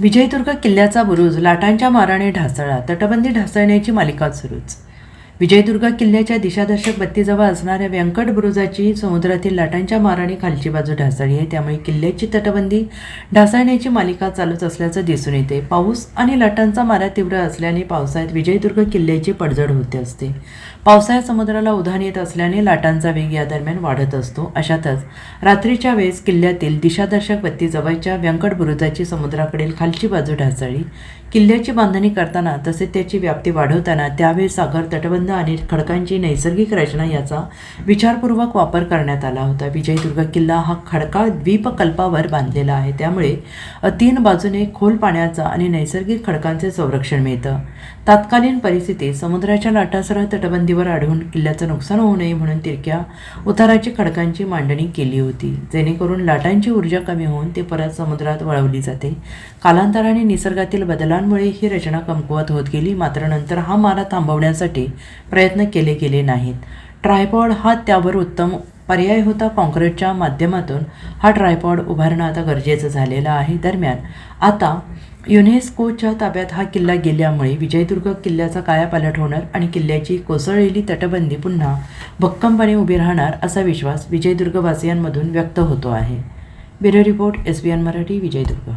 विजयदुर्ग किल्ल्याचा बुरुज लाटांच्या माराने ढासळला. तटबंदी ढासळण्याची मालिका सुरूच. विजयदुर्ग किल्ल्याच्या दिशादर्शक बत्तीजवळ असणाऱ्या व्यंकट बुरुजाची समुद्रातील लाटांच्या माराने खालची बाजू ढासळली आहे. त्यामुळे किल्ल्याची तटबंदी ढासळण्याची मालिका चालूच असल्याचं दिसून येते. पाऊस आणि लाटांचा मारा तीव्र असल्याने पावसाळ्यात विजयदुर्ग किल्ल्याची पडझड होते असते. पावसाळ्यात समुद्राला उधाण येत असल्याने लाटांचा वेग या दरम्यान वाढत असतो. अशातच रात्रीच्या वेळेस किल्ल्यातील दिशादर्शक बत्ती जवळच्या व्यंकट बुरुजाची समुद्राकडील खालची बाजू ढासळली. किल्ल्याची बांधणी करताना तसेच त्याची व्याप्ती वाढवताना त्यावेळी सागर तटबंध आणि खडकांची नैसर्गिक रचना याचा विचारपूर्वक वापर करण्यात आला होता. विजयदुर्ग किल्ला हा खडकाळ द्वीपकल्पावर बांधलेला आहे. त्यामुळे तीन बाजूने खोल पाण्याचा आणि नैसर्गिक खडकांचे संरक्षण मिळतं. तात्कालीन परिस्थितीत समुद्राच्या लाटासह तटबंदीवर आढळून किल्ल्याचं नुकसान होऊ नये म्हणून तिरक्या उताराची खडकांची मांडणी केली होती. जेणेकरून लाटांची ऊर्जा कमी होऊन ते परत समुद्रात वळवली जाते. कालांतराने निसर्गातील बदलांमुळे ही रचना कमकुवत होत गेली मात्र नंतर हा मारा थांबवण्यासाठी प्रयत्न केले गेले नाहीत. ट्रायपॉड हा त्यावर उत्तम पर्याय होता. कॉन्क्रीटच्या माध्यमातून हा ट्रायपॉड उभारणं आता गरजेचं झालेलं आहे. दरम्यान आता युनेस्कोच्या ताब्यात हा किल्ला गेल्यामुळे विजयदुर्ग किल्ल्याचा कायापालट होणार आणि किल्ल्याची कोसळलेली तटबंदी पुन्हा भक्कमपणे उभी राहणार असा विश्वास विजयदुर्गवासियांमधून व्यक्त होतो आहे. Bureau report S B N Marathi Vijaydurg.